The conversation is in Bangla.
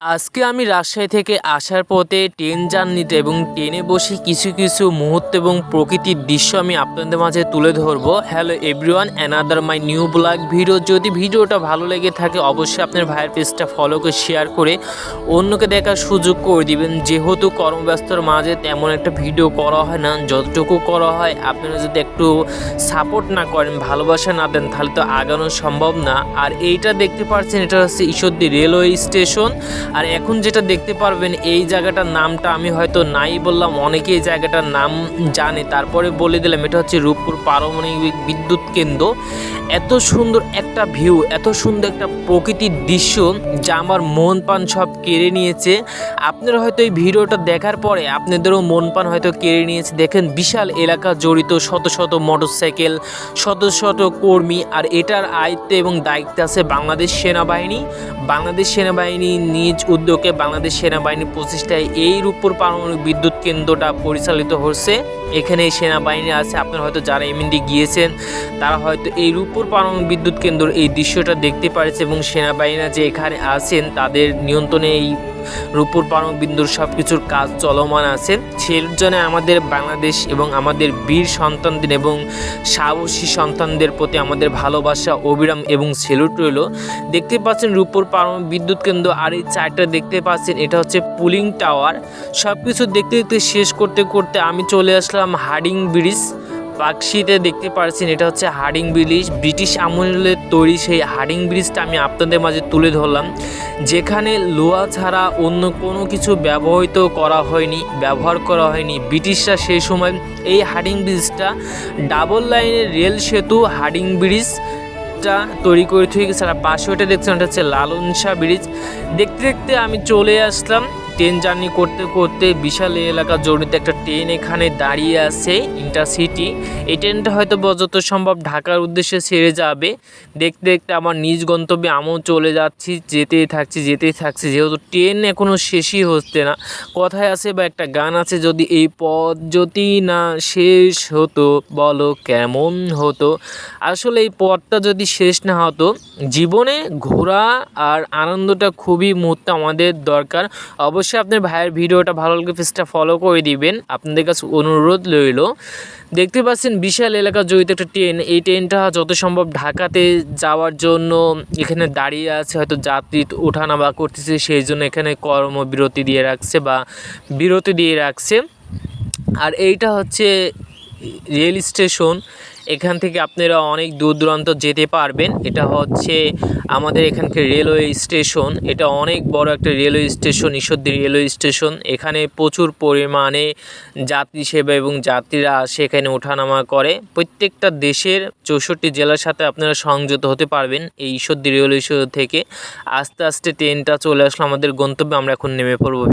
আজকে আমি রাজশাহী থেকে আসার পথে ট্রেন জার্নিতে এবং ট্রেনে বসে কিছু কিছু মুহূর্ত এবং প্রকৃতির দৃশ্য আমি আপনাদের মাঝে তুলে ধরবো। Hello everyone another my new blog video যদি ভিডিওটা ভালো লেগে থাকে, অবশ্যই আপনার ভাইয়ের পেজটা ফলো করে শেয়ার করে অন্যকে দেখার সুযোগ করে দিবেন। যেহেতু কর্মব্যস্তর মাঝে তেমন একটা ভিডিও করা হয় না, যতটুকু করা হয়, আপনারা যদি একটু সাপোর্ট না করেন, ভালোবাসা না দেন, তাহলে তো আগানো সম্ভব না। আর এইটা দেখতে পাচ্ছেন, এটা হচ্ছে ঈশ্বরদী রেলওয়ে স্টেশন। আর এখন যেটা দেখতে পারবেন, এই জায়গাটার নামটা আমি হয়তো নাই বললাম অনেকে এই জায়গাটার নাম জানে। তারপরে বলে দিলাম, এটা হচ্ছে রূপপুর পারমাণবিক বিদ্যুৎ কেন্দ্র। এত সুন্দর একটা ভিউ, এত সুন্দর একটা প্রকৃতির দৃশ্য যা আমার মন পান সব কেড়ে নিয়েছে। আপনারা হয়তো এই ভিডিওটা দেখার পরে আপনাদেরও মন পান হয়তো কেড়ে নিয়েছে। দেখেন, বিশাল এলাকা জড়িত শত শত মোটরসাইকেল, শত শত কর্মী, আর এটার আয়ত্তে এবং দায়িত্বে আছে বাংলাদেশ সেনাবাহিনী। বাংলাদেশ সেনাবাহিনী নিজ উদ্যোগে বাংলাদেশ সেনাবাহিনী প্রচেষ্টায় এই রূপপুর পারমাণবিক বিদ্যুৎ কেন্দ্রটা পরিচালিত হচ্ছে। এখানে সেনাবাহিনী আছে, আপনারা হয়তো যারা এমএনডি গিয়েছেন, তারা হয়তো এই রূপপুর পারমাণবিক বিদ্যুৎ কেন্দ্র এই দৃশ্যটা দেখতে পারেছে এবং সেনাবাহিনীরা যে এখানে আছেন, তাদের নিয়ন্ত্রণে এই রূপপুর পারমাণবিক বিদ্যুৎ সব কিছুর কাজ চলমান আছে। সেই জন্য আমাদের বাংলাদেশ এবং আমাদের বীর সন্তানদের এবং সাহসী সন্তানদের প্রতি আমাদের ভালোবাসা, অবিরাম এবং সেলুট রইল। দেখতে পাচ্ছেন রূপপুর পারমাণবিক বিদ্যুৎ কেন্দ্র, আর এই চারটা দেখতে পাচ্ছেন, এটা হচ্ছে পুলিং টাওয়ার। সব কিছু দেখতে দেখতে শেষ করতে করতে আমি চলে আসলাম হার্ডিং ব্রিজ। পাকশিতে দেখতে পাচ্ছেন এটা হচ্ছে হার্ডিং ব্রিজ। ব্রিটিশ আমলের তৈরি সেই হার্ডিং ব্রিজটা আমি আপনাদের মাঝে তুলে ধরলাম, যেখানে লোহা ছাড়া অন্য কোনো কিছু ব্যবহৃত করা হয়নি, ব্যবহার করা হয়নি। ব্রিটিশরা সেই সময় এই হার্ডিং ব্রিজটা ডাবল লাইনের রেল সেতু হার্ডিং ব্রিজ টা তৈরি করে থেকে আর পাশে ওটা দেখছেন, ওটা হচ্ছে লালন শাহ ব্রিজ। দেখতে দেখতে আমি চলে আসলাম ট্রেন জার্নি করতে করতে বিশাল এলাকা জড়িত একটা ট্রেন এখানে দাঁড়িয়ে আছে, ইন্টারসিটি। এই ট্রেনটা হয়তো যত সম্ভব ঢাকার উদ্দেশ্যে ছেড়ে যাবে। দেখতে দেখতে আমার নিজ গন্তব্যে আমিও চলে যাচ্ছি, যেতেই থাকছি যেতেই থাকছি। যেহেতু ট্রেন এখনও শেষই হচ্ছে না। কথায় আছে বা একটা গান আছে, যদি এই পথ যদি না শেষ হতো, বলো কেমন হতো? আসলে এই পথটা যদি শেষ না হতো, জীবনে ঘোরা আর আনন্দটা খুবই মুহূর্তে আমাদের দরকার। অবশ্যই আপনার ভাইয়ের ভিডিওটা ভালো লাগলে পেজটা ফলো করে দিবেন। আপনাদের কাছে অনুরোধ রইল। দেখতে পাচ্ছেন বিশাল এলাকা জড়িত একটা ট্রেন। এই ট্রেনটা যত সম্ভব ঢাকাতে যাওয়ার জন্য এখানে দাঁড়িয়ে আছে। হয়তো যাত্রী ওঠানামা করতেছে, সেই জন্য এখানে কর্মবিরতি দিয়ে রাখছে বা বিরতি দিয়ে রাখছে। আর এইটা হচ্ছে রেল স্টেশন, এখান থেকে আপনারা অনেক দূর দূরান্ত যেতে পারবেন। এটা হচ্ছে আমাদের এখানকার রেলওয়ে স্টেশন। এটা অনেক বড় একটা railway station Ishwardi railway station. এখানে প্রচুর পরিমাণে যাত্রী সেবা এবং যাত্রীরা সেখানে ওঠানামা করে। প্রত্যেকটা দেশের চৌষট্টি জেলার সাথে আপনারা সংযুক্ত হতে পারবেন এই ঈশ্বরদী রেলওয়ে স্টেশন থেকে। আস্তে আস্তে ট্রেনটা চলে আসলো আমাদের গন্তব্যে, আমরা এখন নেমে পড়ব।